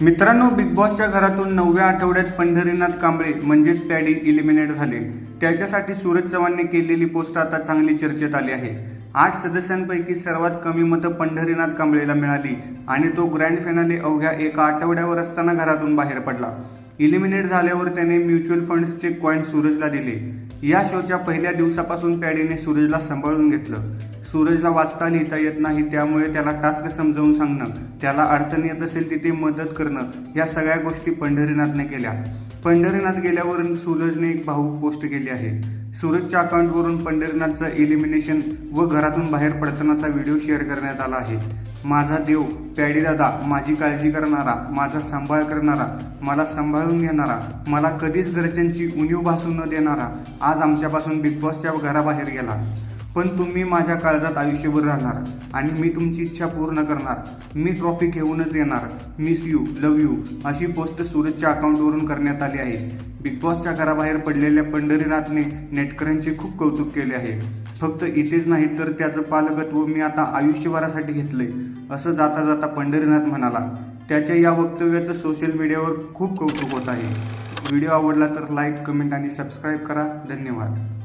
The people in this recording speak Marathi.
मित्रांनो बिग बॉसच्या घरातून नवव्या आठवड्यात पंढरीनाथ कांबळे म्हणजेच पॅडी इलिमिनेट झाले. त्याच्यासाठी सूरज चव्हाणने केलेली पोस्ट आता चांगली चर्चेत आली आहे. आठ सदस्यांपैकी सर्वात कमी मतं पंढरीनाथ कांबळेला मिळाली आणि तो ग्रँड फिनाले अवघ्या एका आठवड्यावर असताना घरातून बाहेर पडला. इलिमिनेट झाल्यावर त्याने म्युच्युअल फंड्सचे कॉईन सूरजला दिले. या शोच्या पहिल्या दिवसापासून पॅडीने सूरजला सांभाळून घेतलं. सूरजला वाचता लिहिता येत नाही त्यामुळे त्याला टास्क समजावून सांगणं त्याला अडचण येत असेल तिथे मदत करणं या सगळ्या गोष्टी पंढरीनाथने केल्या. पंढरीनाथ गेल्यावरून सूरजने एक भाऊ पोस्ट केली आहे. सूरजच्या अकाउंटवरून पंढरीनाथचं इलिमिनेशन व घरातून बाहेर पडतानाचा व्हिडिओ शेअर करण्यात आला आहे. माझा देव पॅडी दादा माझी काळजी करणारा माझा सांभाळ करणारा मला सांभाळून घेणारा मला कधीच घरच्यांची उणीव भासू न देणारा आज आमच्यापासून बिग बॉसच्या घराबाहेर गेला. पण तुम्ही माझ्या काळजात आयुष्यभर राहणार आणि मी तुमची इच्छा पूर्ण करणार. मी ट्रॉफी घेऊनच येणार. मिस यू लव यू अशी पोस्ट सूरजच्या अकाउंटवरून करण्यात आली आहे. बिग बॉसच्या घराबाहेर पडलेल्या पंढरीनाथने नेटकऱ्यांचे खूप कौतुक केले आहे. फक्त इथेच नाही तर त्याचं पालकत्व मी आता आयुष्यभरासाठी घेतलंय असं जाता जाता पंढरीनाथ म्हणाला. त्याच्या या वक्तव्याचं सोशल मीडियावर खूप कौतुक होत आहे. व्हिडिओ आवडला तर लाईक कमेंट आणि सबस्क्राईब करा. धन्यवाद.